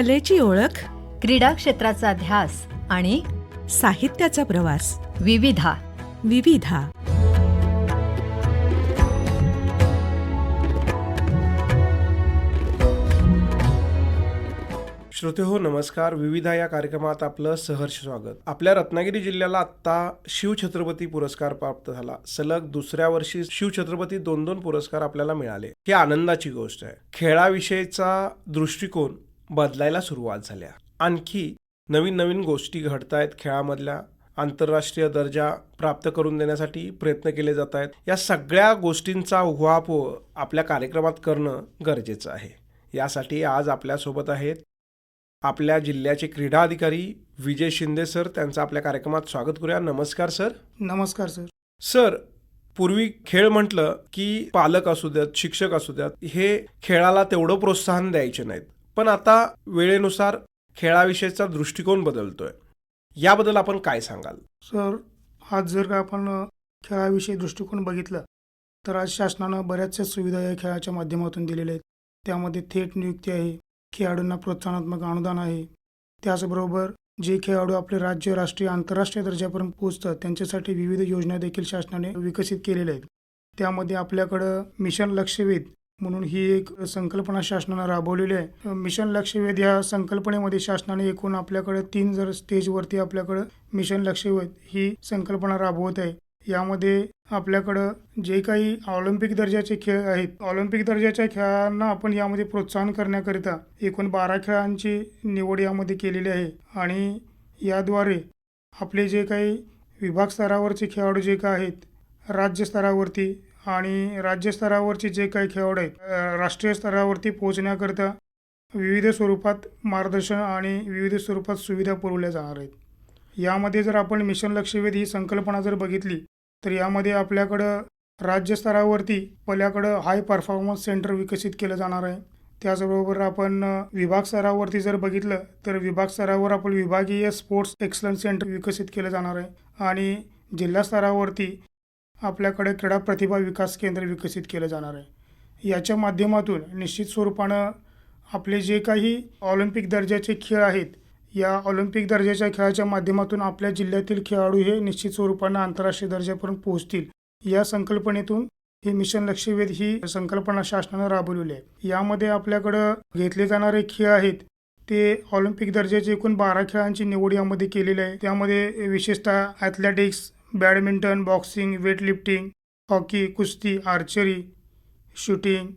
कलेची ओळख क्रीडा क्षेत्राचा ध्यास आणि साहित्याचा प्रवास. विविधा. विविधा. श्रोते हो नमस्कार. विविधा या कार्यक्रमात आपलं सहर्ष स्वागत. आपल्या रत्नागिरी जिल्ह्याला आत्ता शिवछत्रपती पुरस्कार प्राप्त झाला. सलग दुसऱ्या वर्षी शिवछत्रपती दोन दोन पुरस्कार आपल्याला मिळाले. ही आनंदाची गोष्ट आहे. खेळाविषयीचा दृष्टिकोन बदलायला सुरुवात झाल्या. आणखी नवीन नवीन गोष्टी घडतायत खेळामधल्या आंतरराष्ट्रीय दर्जा प्राप्त करून देण्यासाठी प्रयत्न केले जात आहेत या सगळ्या गोष्टींचा उहापोह आपल्या कार्यक्रमात करणं गरजेचं आहे. यासाठी आज आपल्यासोबत आहेत आपल्या जिल्ह्याचे क्रीडा अधिकारी विजय शिंदे सर. त्यांचं आपल्या कार्यक्रमात स्वागत करूया. नमस्कार सर. नमस्कार सर. सर पूर्वी खेळ म्हटलं की पालक असू द्यात शिक्षक असू द्यात हे खेळाला तेवढं प्रोत्साहन द्यायचे नाहीत. पण आता वेळेनुसार खेळाविषयीचा दृष्टिकोन बदलतोय. याबद्दल आपण काय सांगाल? सर आज जर का आपण खेळाविषयी दृष्टिकोन बघितलं तर आज शासनानं बऱ्याचशा सुविधा या खेळाच्या माध्यमातून दिलेल्या आहेत. त्यामध्ये थेट नियुक्ती आहे खेळाडूंना प्रोत्साहनात्मक अनुदान आहे. त्याचबरोबर जे खेळाडू आपले राज्य राष्ट्रीय आंतरराष्ट्रीय दर्जापर्यंत पोहोचतात त्यांच्यासाठी विविध योजना देखील शासनाने विकसित केलेल्या आहेत. त्यामध्ये आपल्याकडं मिशन लक्षवेध म्हणून ही एक संकल्पना शासनानं राबवलेली आहे. मिशन लक्षवेध या संकल्पनेमध्ये शासनाने एकूण आपल्याकडे तीन जर स्टेजवरती आपल्याकडं मिशन लक्षवेध ही संकल्पना राबवत आहे. यामध्ये आपल्याकडं जे काही ऑलिम्पिक दर्जाचे खेळ आहेत ऑलिम्पिक दर्जाच्या खेळांना आपण यामध्ये प्रोत्साहन करण्याकरिता एकूण बारा खेळांची निवड यामध्ये केलेली आहे. आणि याद्वारे आपले जे काही विभाग स्तरावरचे खेळाडू जे काय आहेत राज्य स्तरावरती आणि राज्यस्तरावरचे जे काही खेळाडू आहेत राष्ट्रीय स्तरावरती पोहोचण्याकरिता विविध स्वरूपात मार्गदर्शन आणि विविध स्वरूपात सुविधा पुरवल्या जाणार आहेत. यामध्ये जर आपण मिशन लक्षवेध ही संकल्पना जर बघितली तर यामध्ये आपल्याकडं राज्यस्तरावरती पल्याकडं पहिल्याकडं हाय परफॉर्मन्स सेंटर विकसित केलं जाणार आहे. त्याचबरोबर आपण विभाग स्तरावरती जर बघितलं तर विभाग स्तरावर आपण विभागीय स्पोर्ट्स एक्सलन्स सेंटर विकसित केलं जाणार आहे. आणि जिल्हा स्तरावरती आपल्याकडे क्रीडा प्रतिभा विकास केंद्र विकसित केलं जाणार आहे. याच्या माध्यमातून निश्चित स्वरूपानं आपले जे काही ऑलिम्पिक दर्जाचे खेळ आहेत या ऑलिम्पिक दर्जाच्या खेळाच्या माध्यमातून आपल्या जिल्ह्यातील खेळाडू हे निश्चित स्वरूपानं आंतरराष्ट्रीय दर्जापर्यंत पोहोचतील. या संकल्पनेतून ही मिशन लक्षवेध ही संकल्पना शासनानं राबवलेली आहे. यामध्ये आपल्याकडं घेतले जाणारे खेळ आहेत ते ऑलिम्पिक दर्जाचे एकूण बारा खेळांची निवड यामध्ये केलेली आहे. त्यामध्ये विशेषतः athletics badminton boxing weightlifting hockey कुस्ती आर्चरी शूटिंग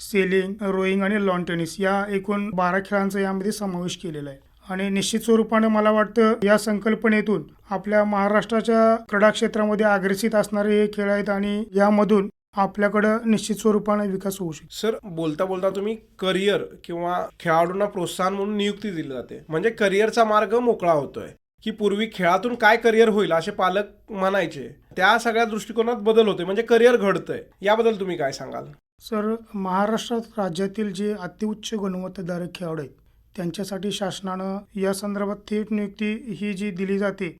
सेलिंग रोईंग आणि लॉन टेनिस या एकूण बारा खेळांचा यामध्ये समावेश केलेला आहे. आणि निश्चित स्वरूपानं मला वाटतं या संकल्पनेतून आपल्या महाराष्ट्राच्या क्रीडा क्षेत्रामध्ये अग्रेसित असणारे हे खेळ आहेत आणि यामधून आपल्याकडं निश्चित स्वरूपाने विकास होऊ शकतो. सर बोलता बोलता तुम्ही करिअर किंवा खेळाडूंना प्रोत्साहन म्हणून नियुक्ती दिली जाते. म्हणजे करिअरचा मार्ग मोकळा होतोय. की पूर्वी खेळातून काय करिअर होईल असे पालक म्हणायचे. त्या सगळ्या दृष्टिकोनात बदल होते म्हणजे करिअर घडतंय. याबद्दल तुम्ही काय सांगाल? सर महाराष्ट्रात राज्यातील जे अतिउच्च गुणवत्ताधारक खेळाडू आहेत त्यांच्यासाठी शासनानं या संदर्भात थेट नियुक्ती ही जी दिली जाते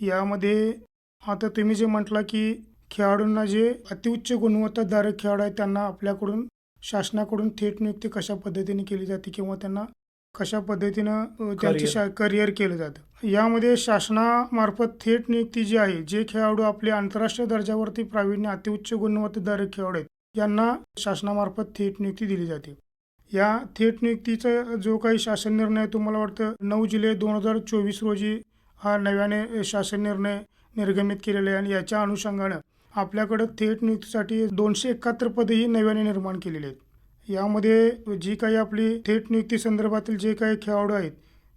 यामध्ये आता तुम्ही जे म्हटलं की खेळाडूंना जे अतिउच्च गुणवत्ताधारक खेळाडू आहेत त्यांना आपल्याकडून शासनाकडून थेट नियुक्ती कशा पद्धतीने केली जाते किंवा त्यांना कशा पद्धतीनं त्यांचे. शा करिअर केलं जातं. यामध्ये शासनामार्फत थेट नियुक्ती जी आहे जे खेळाडू आपले आंतरराष्ट्रीय दर्जावरती प्रावीण्य अतिउच्च गुणवत्ताधारक खेळाडू आहेत यांना शासनामार्फत थेट नियुक्ती दिली जाते. या थेट नियुक्तीचा जो काही शासन निर्णय आहे वाटतं नऊ जुलै दोन हजार चोवीस रोजी हा नव्याने शासन निर्णय निर्गमित केलेला आहे आणि याच्या अनुषंगानं आपल्याकडं थेट नियुक्तीसाठी दोनशे एकाहत्तर पदेही नव्याने निर्माण केलेली आहेत. यामध्ये जी काही आपली थेट नियुक्ती संदर्भातील जे काही खेळाडू आहेत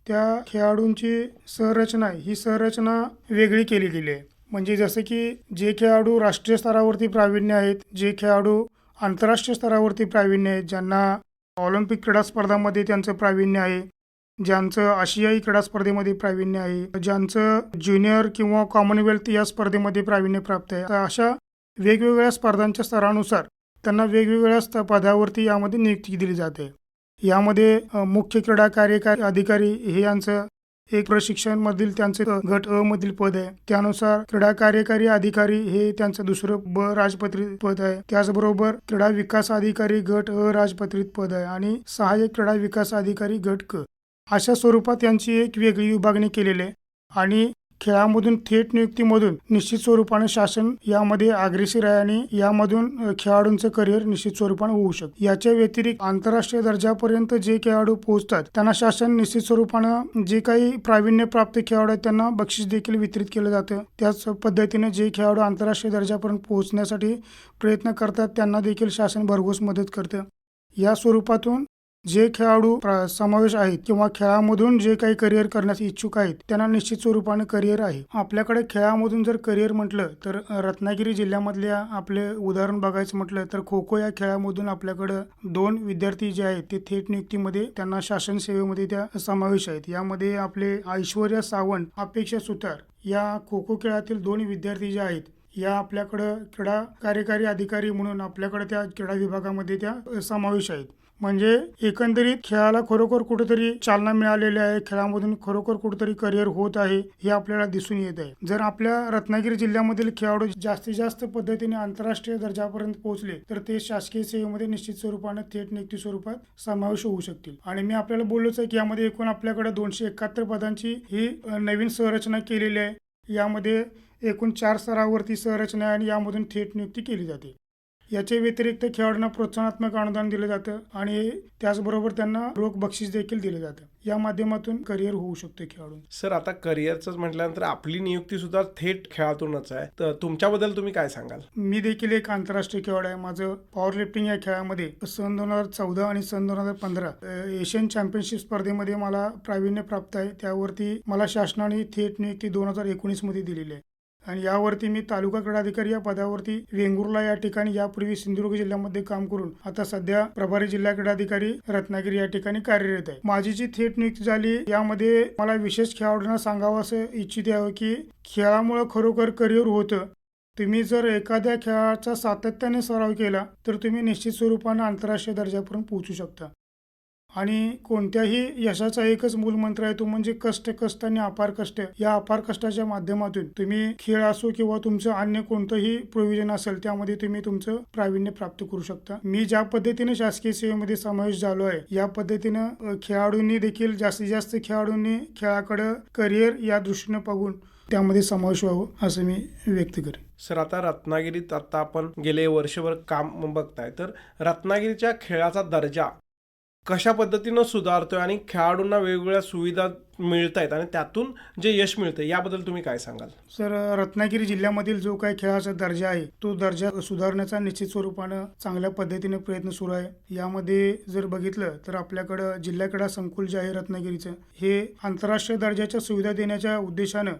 त्या खेळाडूंची संरचना ही संरचना वेगळी केली गेली आहे. म्हणजे जसं की जे खेळाडू राष्ट्रीय स्तरावरती प्रावीण्य आहेत जे खेळाडू आंतरराष्ट्रीय स्तरावरती प्रावीण्य आहेत ज्यांना ऑलिम्पिक क्रीडा स्पर्धामध्ये त्यांचं प्रावीण्य आहे ज्यांचं आशियाई क्रीडा स्पर्धेमध्ये प्रावीण्य आहे ज्यांचं ज्युनियर किंवा कॉमनवेल्थ या स्पर्धेमध्ये प्रावीण्य प्राप्त आहे. तर अशा वेगवेगळ्या स्पर्धांच्या स्तरानुसार त्यांना वेगवेगळ्या स्त पदावरती यामध्ये नियुक्ती दिली जाते. यामध्ये मुख्य क्रीडा कार्यकारी अधिकारी हे यांचं एक प्रशिक्षण मधील त्यांचे गट अ मधील पद आहे. त्यानुसार क्रीडा कार्यकारी अधिकारी हे त्यांचं दुसरं ब राजपत्रित पद आहे. त्याचबरोबर क्रीडा विकास अधिकारी गट अ राजपत्रित पद आहे आणि सहाय्यक क्रीडा विकास अधिकारी गट क. अशा स्वरूपात त्यांची एक वेगळी विभागणी केलेली आहे. आणि खेळामधून थेट नियुक्तीमधून निश्चित स्वरूपाने शासन यामध्ये अग्रेसर आहे आणि यामधून खेळाडूंचं करिअर निश्चित स्वरूपाने होऊ शकतं. याच्या व्यतिरिक्त आंतरराष्ट्रीय दर्जापर्यंत जे खेळाडू पोहोचतात त्यांना शासन निश्चित स्वरूपानं जे काही प्रावीण्य प्राप्त खेळाडू आहेत त्यांना बक्षीस देखील वितरित केलं जातं. त्याच पद्धतीने जे खेळाडू आंतरराष्ट्रीय दर्जापर्यंत पोहोचण्यासाठी प्रयत्न करतात त्यांना देखील शासन भरघोस मदत करतं. या स्वरूपातून जे खेळाडू समावेश आहेत किंवा खेळामधून जे काही करिअर करण्यास इच्छुक आहेत त्यांना निश्चित स्वरूपाने करिअर आहे. आपल्याकडे खेळामधून जर करिअर म्हटलं तर रत्नागिरी जिल्ह्यामधल्या आपले उदाहरण बघायचं म्हटलं तर खो खो या खेळामधून आपल्याकडं दोन विद्यार्थी जे आहेत ते थेट नियुक्तीमध्ये त्यांना शासन सेवेमध्ये त्या समावेश आहेत. यामध्ये आपले ऐश्वर्या सावंत अपेक्षा सुतार या खो खो खेळातील दोन विद्यार्थी जे आहेत या आपल्याकडं क्रीडा कार्यकारी अधिकारी म्हणून आपल्याकडे त्या क्रीडा विभागामध्ये त्या समावेश आहेत. म्हणजे एकंदरीत खेळाला खरोखर कुठेतरी चालना मिळालेली आहे. खेळामधून खरोखर कुठेतरी करिअर होत आहे हे आपल्याला दिसून येत आहे. जर आपल्या रत्नागिरी जिल्ह्यामधील खेळाडू जास्तीत जास्त पद्धतीने आंतरराष्ट्रीय दर्जापर्यंत पोहोचले तर ते शासकीय सेवेमध्ये निश्चित स्वरूपाने थेट नियुक्ती स्वरूपात समावेश होऊ शकतील. आणि मी आपल्याला बोललोच आहे की यामध्ये एकूण आपल्याकडे दोनशे एकाहत्तर पदांची ही नवीन संरचना केलेली आहे. यामध्ये एकूण चार स्तरावरती संरचना आहे आणि यामधून थेट नियुक्ती केली जाते. याच्या व्यतिरिक्त खेळाडूंना प्रोत्साहनात्मक अनुदान दिलं जातं आणि त्याचबरोबर त्यांना रोख बक्षीस देखील दिलं जातं. या माध्यमातून करिअर होऊ शकते खेळाडू सर आता करिअरच म्हटल्यानंतर आपली नियुक्ती सुद्धा थेट खेळातूनच आहे. तर तुमच्याबद्दल तुम्ही काय सांगाल? मी देखील एक आंतरराष्ट्रीय खेळाडू आहे. माझं पॉवर लिफ्टिंग या खेळामध्ये सन दोन हजार चौदा आणि सन दोन हजार पंधरा एशियन चॅम्पियनशिप स्पर्धेमध्ये मला प्रावीण्य प्राप्त आहे. त्यावरती मला शासनाने थेट नियुक्ती दोन हजार एकोणीसमध्ये दिलेली आहे. आणि यावरती मी तालुका क्रीडाधिकारी या पदावरती वेंगुर्ला या ठिकाणी यापूर्वी सिंधुदुर्ग जिल्ह्यामध्ये काम करून आता सध्या प्रभारी जिल्हा क्रीडाधिकारी रत्नागिरी या ठिकाणी कार्यरत आहे. माझी जी थेट नियुक्ती झाली यामध्ये मला विशेष खेळाडूंना सांगावं असं इच्छित आहे की खेळामुळं खरोखर करिअर होतं. तुम्ही जर एखाद्या खेळाचा सातत्याने सराव केला तर तुम्ही निश्चित स्वरूपानं आंतरराष्ट्रीय दर्जापर्यंत पोहोचू शकता. आणि कोणत्याही यशाचा एकच मूलमंत्र आहे तो म्हणजे कष्ट कष्ट आणि अपार कष्ट. या अपार कष्टाच्या माध्यमातून तुम्ही खेळ असो किंवा तुमचं अन्य कोणतंही प्रोव्हिजन असेल त्यामध्ये तुम्ही तुमचं प्रावीण्य प्राप्त करू शकता. मी ज्या पद्धतीने शासकीय सेवेमध्ये समावेश झालो आहे या पद्धतीनं खेळाडूंनी देखील जास्तीत जास्त खेळाडूंनी खेळाकडं करिअर या दृष्टीनं बघून त्यामध्ये समावेश व्हावं असं मी व्यक्त करेन. सर आता रत्नागिरीत आता आपण गेले वर्षभर काम बघताय तर रत्नागिरीच्या खेळाचा दर्जा कशा पद्धतीनं सुधारतोय आणि खेळाडूंना वेगवेगळ्या सुविधा मिळत आहेत आणि त्यातून जे यश मिळतं याबद्दल तुम्ही काय सांगाल? सर रत्नागिरी जिल्ह्यामधील जो काही खेळाचा दर्जा आहे तो दर्जा सुधारण्याचा निश्चित स्वरूपानं चांगल्या पद्धतीने प्रयत्न सुरू आहे. यामध्ये जर बघितलं तर आपल्याकडं जिल्हा क्रीडा संकुल जे आहे रत्नागिरीचं हे आंतरराष्ट्रीय दर्जाच्या सुविधा देण्याच्या उद्देशानं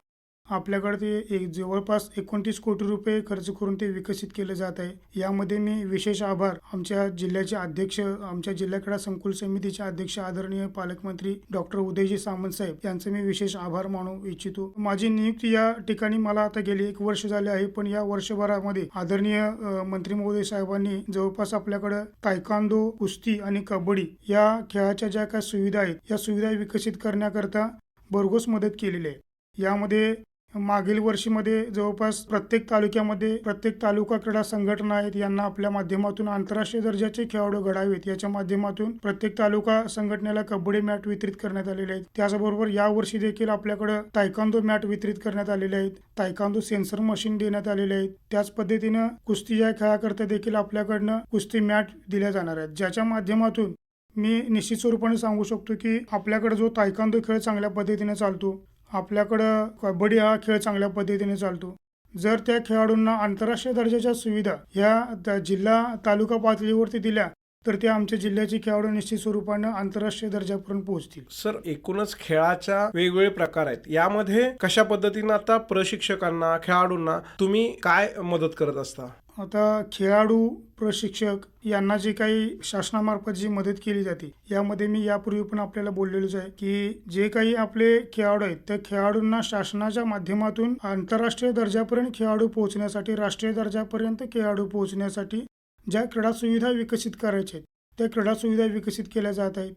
आपल्याकडे ते एक जवळपास एकोणतीस कोटी रुपये खर्च करून ते विकसित केलं जात आहे. यामध्ये मी विशेष आभार आमच्या जिल्ह्याचे अध्यक्ष आमच्या जिल्हा क्रीडा संकुल समितीचे अध्यक्ष आदरणीय पालकमंत्री डॉक्टर उदयजी सामंत साहेब यांचे मी विशेष आभार मानू इच्छितो. माझी नियुक्ती या ठिकाणी मला आता गेली एक वर्ष झाले आहे पण या वर्षभरामध्ये आदरणीय मंत्री महोदय साहेबांनी जवळपास आपल्याकडं तायकांदो कुस्ती आणि कबड्डी या खेळाच्या ज्या काही सुविधा आहेत या सुविधा विकसित करण्याकरता भरघोस मदत केलेली आहे. यामध्ये मागील वर्षीमध्ये जवळपास प्रत्येक तालुक्यामध्ये प्रत्येक तालुका क्रीडा संघटना आहेत यांना आपल्या माध्यमातून आंतरराष्ट्रीय दर्जाचे खेळाडू घडावेत. याच्या माध्यमातून प्रत्येक तालुका संघटनेला कबड्डी मॅट वितरित करण्यात आलेले आहेत. त्याचबरोबर यावर्षी देखील आपल्याकडं तायकांदो मॅट वितरित करण्यात आलेले आहेत. तायकांदो सेन्सर मशीन देण्यात आलेले आहेत. त्याच पद्धतीनं कुस्ती या खेळाकरता देखील आपल्याकडनं कुस्ती मॅट दिल्या जाणार आहेत. ज्याच्या माध्यमातून मी निश्चित स्वरूपाने सांगू शकतो की आपल्याकडे जो तायकांदो खेळ चांगल्या पद्धतीने चालतो आपल्याकडं कबड्डी हा खेळ चांगल्या पद्धतीने चालतो. जर त्या खेळाडूंना आंतरराष्ट्रीय दर्जाच्या सुविधा ह्या त्या जिल्हा तालुका पातळीवरती दिल्या तर ते आमच्या जिल्ह्याचे खेळाडू निश्चित स्वरूपानं आंतरराष्ट्रीय दर्जापर्यंत पोहोचतील. सर एकूणच खेळाच्या वेगवेगळे प्रकार आहेत. यामध्ये कशा पद्धतीनं आता प्रशिक्षकांना खेळाडूंना तुम्ही काय मदत करत असता? आता खेळाडू प्रशिक्षक यांना जी काही शासनामार्फत जी मदत केली जाते यामध्ये मी यापूर्वी पण आपल्याला बोललेलोच आहे की जे काही आपले खेळाडू आहेत त्या खेळाडूंना शासनाच्या माध्यमातून आंतरराष्ट्रीय दर्जापर्यंत खेळाडू पोहोचण्यासाठी राष्ट्रीय दर्जापर्यंत खेळाडू पोहोचण्यासाठी ज्या क्रीडा सुविधा विकसित करायच्या आहेत त्या क्रीडा सुविधा विकसित केल्या जात आहेत.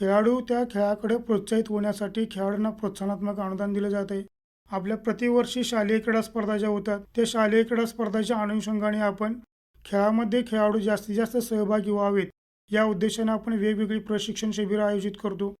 खेळाडू त्या खेळाकडे प्रोत्साहित होण्यासाठी खेळाडूंना प्रोत्साहनात्मक अनुदान दिलं जात आहे. आपल्या प्रतिवर्षी शालेय क्रीडा स्पर्धा ज्या होतात त्या शालेय क्रीडा स्पर्धाच्या अनुषंगाने आपण खेळामध्ये खेळाडू जास्तीत जास्त सहभागी व्हावेत या उद्देशाने आपण वेगवेगळी प्रशिक्षण शिबिरं आयोजित करतो.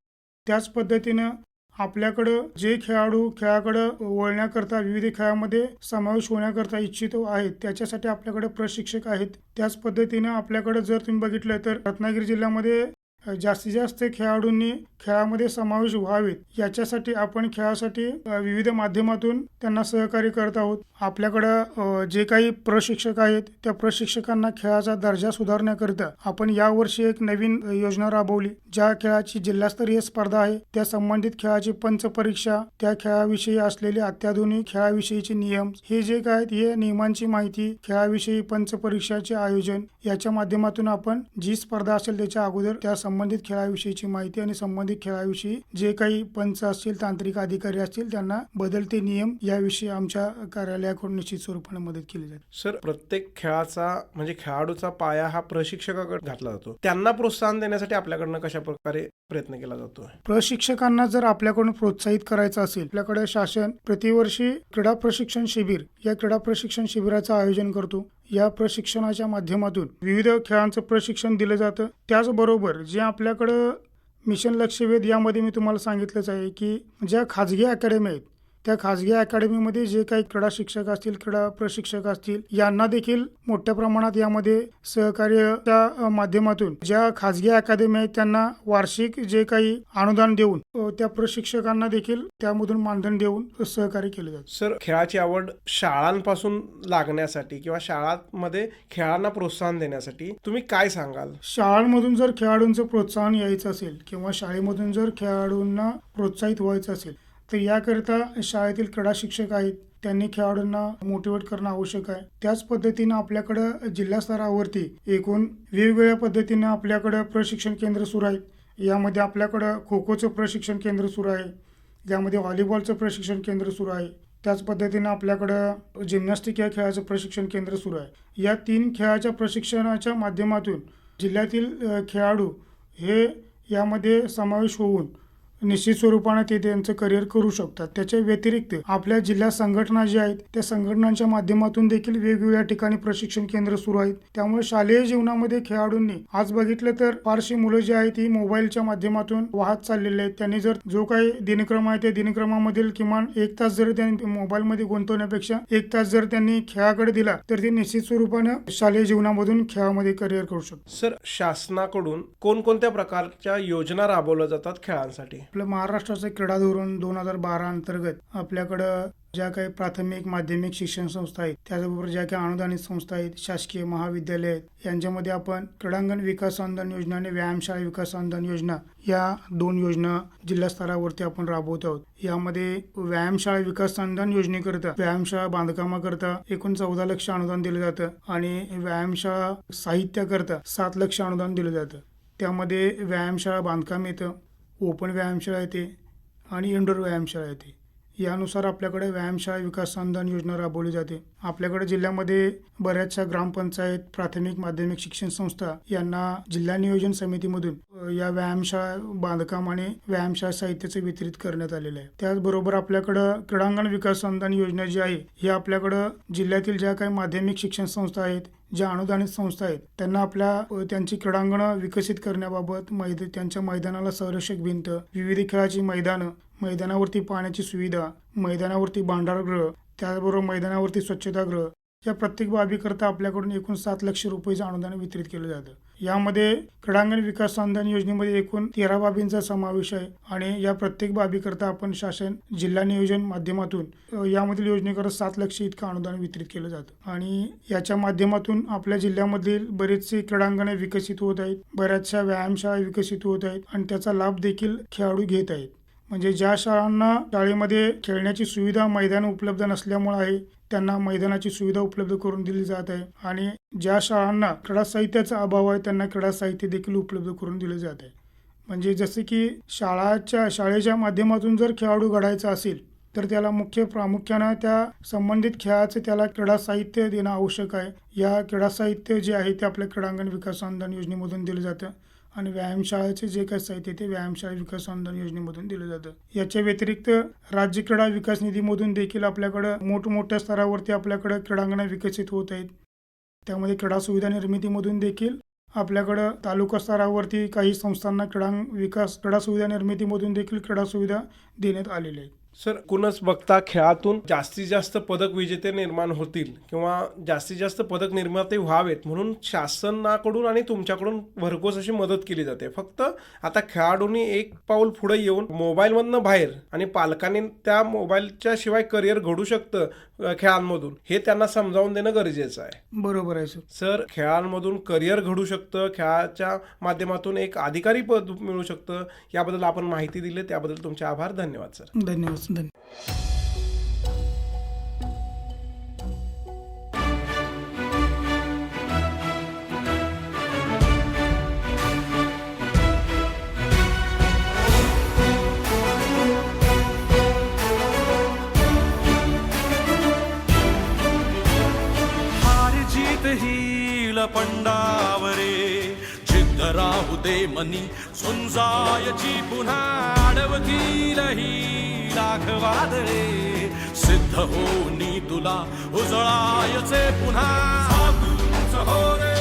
त्याच पद्धतीनं आपल्याकडं जे खेळाडू खेळाकडं वळण्याकरता विविध खेळामध्ये समावेश होण्याकरता इच्छित आहेत त्याच्यासाठी आपल्याकडे प्रशिक्षक आहेत. त्याच पद्धतीनं आपल्याकडं जर तुम्ही बघितलं तर रत्नागिरी जिल्ह्यामध्ये जास्तीत जास्त खेळाडूंनी खेळामध्ये समावेश व्हावेत. याच्यासाठी आपण खेळासाठी विविध माध्यमातून त्यांना सहकार्य करत आहोत. आपल्याकडं जे काही प्रशिक्षक आहेत त्या प्रशिक्षकांना खेळाचा दर्जा सुधारण्याकरिता आपण यावर्षी एक नवीन योजना राबवली. ज्या खेळाची जिल्हास्तरीय स्पर्धा आहे त्या संबंधित खेळाची पंच परीक्षा त्या खेळाविषयी असलेले अत्याधुनिक खेळाविषयीचे नियम हे जे काय आहेत हे नियमांची माहिती खेळाविषयी पंच परीक्षाचे आयोजन याच्या माध्यमातून आपण जी स्पर्धा असेल त्याच्या अगोदर त्या संबंधित खेळाविषयीची माहिती आणि संबंधित खेळाविषयी जे काही पंच असतील तांत्रिक अधिकारी असतील त्यांना बदलते नियम याविषयी आमच्या कार्यालयाकडून निश्चित स्वरूपाने मदत केली जाते. सर प्रत्येक खेळाचा म्हणजे खेळाडूचा पाया हा प्रशिक्षकाकडे घातला जातो. त्यांना प्रोत्साहन देण्यासाठी आपल्याकडनं कशा प्रकारे प्रयत्न केला जातो? प्रशिक्षकांना जर आपल्याकडून प्रोत्साहित करायचं असेल आपल्याकडे शासन प्रतिवर्षी क्रीडा प्रशिक्षण शिबिर या क्रीडा प्रशिक्षण शिबिराचं आयोजन करतो. या प्रशिक्षणाच्या माध्यमातून विविध खेळांचं प्रशिक्षण दिलं जातं. त्याचबरोबर जे आपल्याकडं मिशन लक्षवेध यामध्ये मी तुम्हाला सांगितलंच आहे की ज्या खाजगी अकॅडमी आहेत त्या खाजगी अकॅडमीमध्ये जे काही क्रीडा शिक्षक असतील क्रीडा प्रशिक्षक असतील यांना देखील मोठ्या प्रमाणात यामध्ये सहकार्याच्या माध्यमातून ज्या खाजगी अकादमी आहेत त्यांना वार्षिक जे काही अनुदान देऊन त्या प्रशिक्षकांना देखील त्यामधून मानधन देऊन सहकार्य केलं जातं. सर खेळाची आवड शाळांपासून लागण्यासाठी किंवा शाळांमध्ये खेळांना प्रोत्साहन देण्यासाठी तुम्ही काय सांगाल? शाळांमधून जर खेळाडूंचं प्रोत्साहन यायचं असेल किंवा शाळेमधून जर खेळाडूंना प्रोत्साहित व्हायचं असेल तर याकरिता शाळेतील क्रीडा शिक्षक आहेत. त्यांनी खेळाडूंना मोटिवेट करणं आवश्यक आहे. त्याच पद्धतीनं आपल्याकडं जिल्हा स्तरावरती एकूण वेगवेगळ्या पद्धतीनं आपल्याकडं प्रशिक्षण केंद्र सुरू आहेत. यामध्ये आपल्याकडं खो खोचं प्रशिक्षण केंद्र सुरू आहे. यामध्ये व्हॉलीबॉलचं प्रशिक्षण केंद्र सुरू आहे. त्याच पद्धतीनं आपल्याकडं जिम्नॅस्टिक या खेळाचं प्रशिक्षण केंद्र सुरू आहे. या तीन खेळाच्या प्रशिक्षणाच्या माध्यमातून जिल्ह्यातील खेळाडू हे यामध्ये समावेश होऊन निश्चित स्वरूपाने ते त्यांचं करिअर करू शकतात. त्याच्या व्यतिरिक्त आपल्या जिल्हा संघटना ज्या आहेत त्या संघटनांच्या माध्यमातून देखील वेगवेगळ्या ठिकाणी प्रशिक्षण केंद्र सुरू आहेत. त्यामुळे शालेय जीवनामध्ये खेळाडूंनी आज बघितलं तर फारशी मुलं जी आहेत ती मोबाईलच्या माध्यमातून वाहत चाललेली आहेत. त्यांनी जर जो काही दिनक्रम आहे त्या दिनक्रमामधील किमान एक तास जर त्यांनी मोबाईलमध्ये गुंतवण्यापेक्षा एक तास जर त्यांनी खेळाकडे दिला तर ते निश्चित स्वरूपानं शालेय जीवनामधून खेळामध्ये करिअर करू शकतात. सर शासनाकडून कोणकोणत्या प्रकारच्या योजना राबवल्या जातात खेळांसाठी? आपलं महाराष्ट्राचं क्रीडा धोरण दोन हजार बारा अंतर्गत आपल्याकडं ज्या काही प्राथमिक माध्यमिक शिक्षण संस्था आहेत त्याचबरोबर ज्या काही अनुदानित संस्था आहेत शासकीय महाविद्यालय आहेत यांच्यामध्ये आपण क्रीडांगण विकास अनुदान योजना आणि व्यायामशाळा विकास अनुदान योजना या दोन योजना जिल्हा स्तरावरती आपण राबवत आहोत. यामध्ये व्यायामशाळा विकास अनुदान योजनेकरता व्यायामशाळा बांधकामाकरता एकूण चौदा लक्ष अनुदान दिलं जातं आणि व्यायामशाळा साहित्याकरता सात लक्ष अनुदान दिलं जातं. त्यामध्ये व्यायामशाळा बांधकाम येतं ओपन व्यायामशाळा येते आणि इंडोर व्यायामशाळा येते. यानुसार आपल्याकडे व्यायामशाळा विकास अनुदान योजना राबवली जाते. आपल्याकडे जिल्ह्यामध्ये बऱ्याचशा ग्रामपंचायत प्राथमिक माध्यमिक शिक्षण संस्था यांना जिल्हा नियोजन समितीमधून या व्यायामशाळा बांधकाम आणि व्यायामशाळा साहित्याचं वितरित करण्यात आलेलं आहे. त्याचबरोबर आपल्याकडं क्रीडांगण विकास अनुदान योजना जी आहे ही आपल्याकडं जिल्ह्यातील ज्या काही माध्यमिक शिक्षण संस्था आहेत ज्या अनुदानित संस्था आहेत त्यांना आपल्या त्यांची क्रीडांगणं विकसित करण्याबाबत मैद त्यांच्या मैदानाला संरक्षक भिंत विविध खेळाची मैदानं मैदानावरती पाण्याची सुविधा मैदानावरती भांडारगृह त्याचबरोबर मैदानावरती स्वच्छतागृह या प्रत्येक बाबीकरता आपल्याकडून एकूण सात लक्ष रुपयेचं अनुदान वितरित केलं जातं. यामध्ये क्रीडांगण विकास अनुदान योजनेमध्ये एकूण तेरा बाबींचा समावेश आहे आणि या प्रत्येक बाबीकरता आपण शासन जिल्हा नियोजन माध्यमातून यामधील योजनेकरता सात लक्ष इतकं अनुदान वितरित केलं जातं. आणि याच्या माध्यमातून आपल्या जिल्ह्यामधील बरेचसे क्रीडांगणे विकसित होत आहेत बऱ्याचशा व्यायामशाळा विकसित होत आहेत आणि त्याचा लाभ देखील खेळाडू घेत आहेत. म्हणजे ज्या शाळांना शाळेमध्ये खेळण्याची सुविधा मैदान उपलब्ध नसल्यामुळे आहे त्यांना मैदानाची सुविधा उपलब्ध करून दिली जात आहे. आणि ज्या शाळांना क्रीडा साहित्याचा अभाव आहे त्यांना क्रीडा साहित्य देखील उपलब्ध करून दिले जात आहे. म्हणजे जसे की शाळाच्या शाळेच्या माध्यमातून जर खेळाडू घडायचा असेल तर त्याला मुख्य प्रामुख्यानं त्या संबंधित खेळाचं त्याला क्रीडा साहित्य देणं आवश्यक आहे. या क्रीडा साहित्य जे आहे ते आपल्या क्रीडांगण विकास अनुदान योजनेमधून दिलं जातं. आणि व्यायामशाळेचे जे काही साहित्य ते व्यायामशाळा विकास अनुदान योजनेमधून दिलं जातं. याच्या व्यतिरिक्त राज्य क्रीडा विकास निधीमधून देखील आपल्याकडं मोठमोठ्या स्तरावरती आपल्याकडं क्रीडांगणं विकसित होत आहेत. त्यामध्ये क्रीडा सुविधा निर्मितीमधून देखील आपल्याकडं तालुका स्तरावरती काही संस्थांना क्रीडा विकास क्रीडा सुविधा निर्मितीमधून देखील क्रीडा सुविधा देण्यात आलेल्या आहेत. सर कुणच बघता खेळातून जास्तीत जास्त पदक विजेते निर्माण होतील किंवा जास्तीत जास्त पदक निर्माते व्हावेत म्हणून शासनाकडून आणि तुमच्याकडून भरघोस अशी मदत केली जाते. फक्त आता खेळाडूंनी एक पाऊल पुढे येऊन मोबाईलमधनं बाहेर आणि पालकांनी त्या मोबाईलच्या शिवाय करिअर घडू शकतं खेळांमधून हे त्यांना समजावून देणं गरजेचं आहे. बरोबर आहे सर. सर खेळांमधून करिअर घडू शकतं खेळाच्या माध्यमातून एक अधिकारी पद मिळू शकतं याबद्दल आपण माहिती दिली त्याबद्दल तुमचे आभार धन्यवाद सर. धन्यवाद धन्यवाद पंडा होते मनी. झुंजायची पुन्हा अडवतीलही लाख वादळे सिद्ध होनी तुला उजळायचे पुन्हा. हो रे.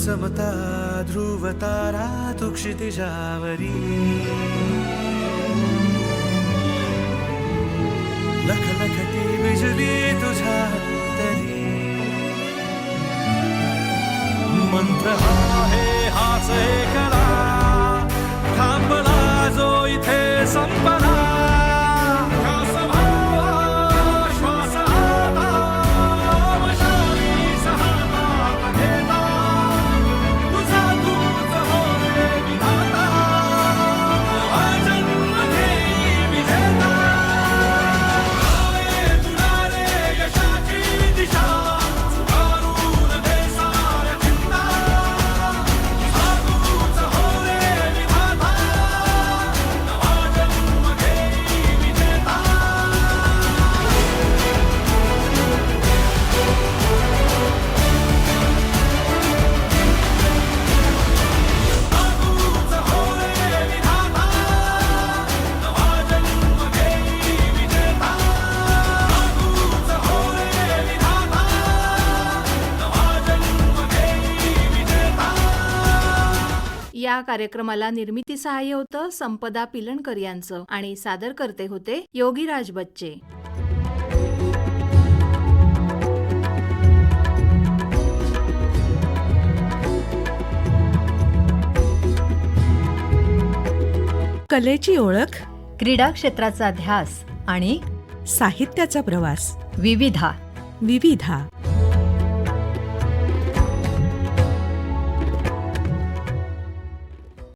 चमचमता ध्रुवतारा तारा क्षितिजावरी लख लखती बिजली तुझ्या तरी। मंत्र आहे हाच कला। थांबला जो इथे संपला। या कार्यक्रमाला निर्मिती सहाय्य होतं संपदा पिलणकर यांचं आणि सादर करते होते योगीराज बच्चे. कलेची ओळख क्रीडा क्षेत्राचा ध्यास आणि साहित्याचा प्रवास विविधा. विविधा.